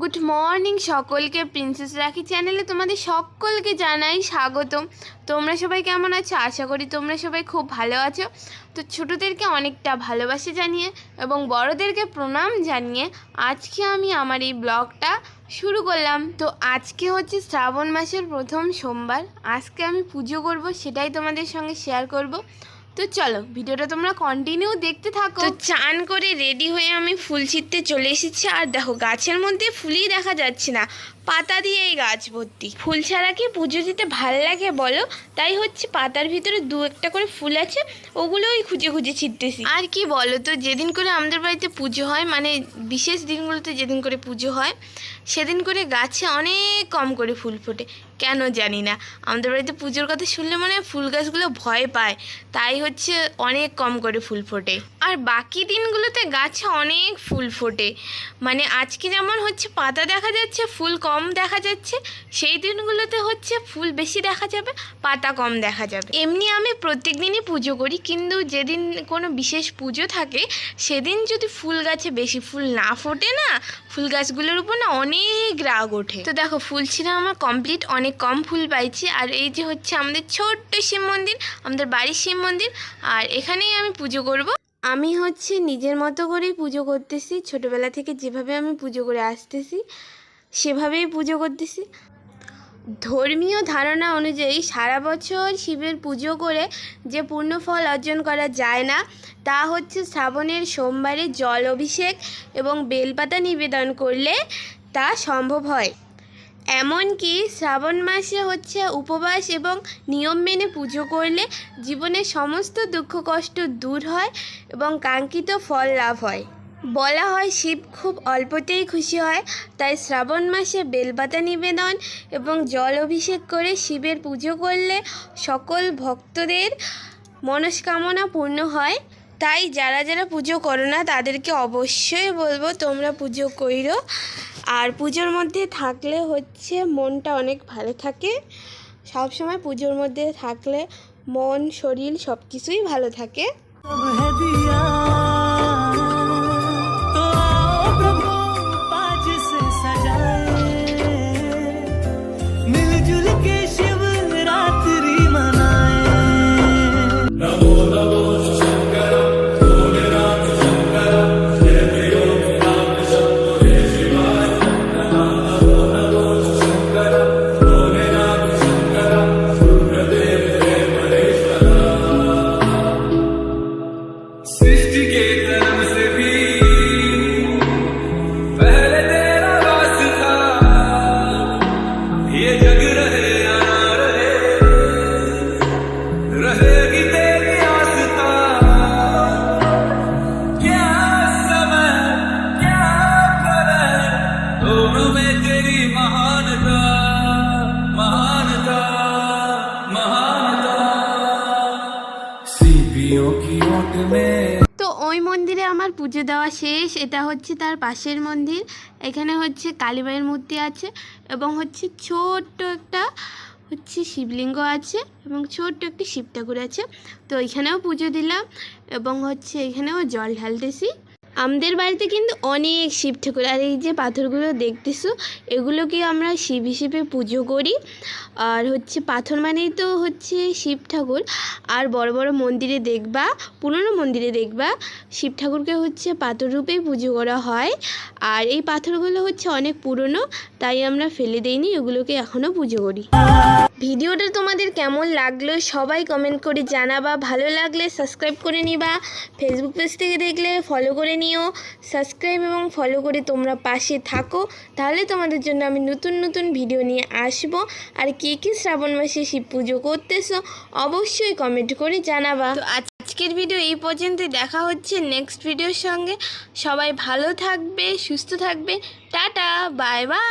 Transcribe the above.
Good morning সকলকে princess রাখি চ্যানেলে তোমাদের সকলকে জানাই স্বাগতম। তোমরা সবাই কেমন আছো? আশা করি তোমরা সবাই খুব ভালো আছো। তো ছোটোদেরকে অনেকটা ভালোবাসা জানিয়ে এবং বড়দেরকে প্রণাম জানিয়ে আজকে আমি আমার এই ব্লগটা শুরু করলাম। তো আজকে হচ্ছে শ্রাবণ মাসের প্রথম সোমবার। আজকে আমি পুজো করব, সেটাই তোমাদের সঙ্গে শেয়ার করব। তো চলো ভিডিওটা তোমরা কন্টিনিউ দেখতে থাকো। তো চান করে রেডি হয়ে আমি ফুল ছিঁড়তে চলে এসেছি আর দেখো গাছের মধ্যে ফুলই দেখা যাচ্ছে না পাতা দিয়ে এই গাছ ভর্তি। ফুল ছাড়া কি পুজো দিতে ভালো লাগে বলো? তাই হচ্ছে পাতার ভিতরে দু একটা করে ফুল আছে ওগুলোই খুঁজে খুঁজে ছিঁড়তেছি। আর কি বলো তো যেদিন করে আমাদের বাড়িতে পুজো হয় মানে বিশেষ দিনগুলোতে যেদিন করে পুজো হয় সেদিন করে গাছে অনেক কম করে ফুল ফোটে। কেন জানি না। আমাদের বাড়িতে পুজোর কথা শুনলে মনে ফুল গাছগুলো ভয় পায়। তাই হচ্ছে অনেক কম করে ফুল ফোটে। আর বাকি দিনগুলোতে গাছে অনেক ফুল ফোটে। মানে আজকে যেমন হচ্ছে পাতা দেখা যাচ্ছে, ফুল কম দেখা যাচ্ছে, সেই দিনগুলোতে হচ্ছে ফুল বেশি দেখা যাবে, পাতা কম দেখা যাবে। এমনি আমি প্রত্যেক দিনই পুজো করি, কিন্তু যেদিন কোনো বিশেষ পুজো থাকে, সেদিন যদি ফুল গাছে বেশি ফুল না ফোটে না, ফুল গাছগুলোর উপর না অনেক রাগ ওঠে। তো দেখো, ফুল ছিঁড়া আমার কমপ্লিট অনেক কম ফুল পাইছি। আর এই যে হচ্ছে আমাদের ছোট্ট শিব মন্দির, আমাদের বাড়ির শিব মন্দির, আর এখানেই আমি পুজো করব। আমি হচ্ছে নিজের মতো করেই পুজো করতেছি, ছোটোবেলা থেকে যেভাবে আমি পুজো করে আসতেছি, সেভাবেই পুজো করতেছি। ধর্মীয় ধারণা অনুযায়ী সারা বছর শিবের পুজো করে যে পূর্ণ ফল অর্জন করা যায় না, তা হচ্ছে শ্রাবণের সোমবারে জল অভিষেক এবং বেলপাতা নিবেদন করলে তা সম্ভব হয়। এমনকি শ্রাবণ মাসে হচ্ছে উপবাস এবং নিয়ম মেনে পুজো করলে জীবনের সমস্ত দুঃখ কষ্ট দূর হয় এবং কাঙ্ক্ষিত ফল লাভ হয়। বলা হয় শিব খুব অল্পতেই খুশি হয়, তাই শ্রাবণ মাসে বেলপাতা নিবেদন এবং জল অভিষেক করে শিবের পুজো করলে সকল ভক্তদের মনস্কামনা পূর্ণ হয়। তাই যারা যারা পুজো করো না, তাদেরকে অবশ্যই বলব তোমরা পুজো কইরো। আর পুজোর মধ্যে থাকলে হচ্ছে মনটা অনেক ভালো থাকে। সব সময় পুজোর মধ্যে থাকলে মন, শরীর সব কিছুই ভালো থাকে। दोनों में तेरी महानता महानता महानता सीपियों की ओट में তো ওই মন্দিরে আমার পুজো দেওয়া শেষ এটা হচ্ছে তার পাশের মন্দির এখানে হচ্ছে কালীমায়ের মূর্তি আছে এবং হচ্ছে ছোট্ট একটা হচ্ছে শিবলিঙ্গ আছে এবং ছোট্ট একটি শিব ঠাকুর আছে তো এখানেও পুজো দিলাম এবং হচ্ছে এখানেও জল ঢালতেছি আমাদের বাড়িতে কিন্তু অনেক শিব ঠাকুর। আর এই যে পাথরগুলো দেখতেছো এগুলোকে আমরা শিব হিসেবে পুজো করি। আর হচ্ছে পাথর মানেই তো হচ্ছে শিব ঠাকুর। আর বড় বড় মন্দিরে দেখবা, পুরনো মন্দিরে দেখবা, শিব ঠাকুরকে হচ্ছে পাথর রূপেই পুজো করা হয়। আর এই পাথরগুলো হচ্ছে অনেক পুরনো, তাই আমরা ফেলে দেইনি, এগুলোকে এখনও পুজো করি। ভিডিওটা তোমাদের কেমন লাগল সবাই কমেন্ট করে জানাবা। ভালো লাগলে সাবস্ক্রাইব করে নিবা। ফেসবুক পেজ থেকে দেখলে ফলো করে নিও। সাবস্ক্রাইব এবং ফলো করে তোমরা পাশে থাকো। তাহলে তোমাদের জন্য আমি নতুন নতুন ভিডিও নিয়ে আসব। আর কে কে শ্রাবণ মাসে শিব পুজো করতেছো অবশ্যই কমেন্ট করে জানাবা। তো আজকের ভিডিও এই পর্যন্ত দেখা হচ্ছে নেক্সট ভিডিওর সঙ্গে। সবাই ভালো থাকবে, সুস্থ থাকবে। Tata bye bye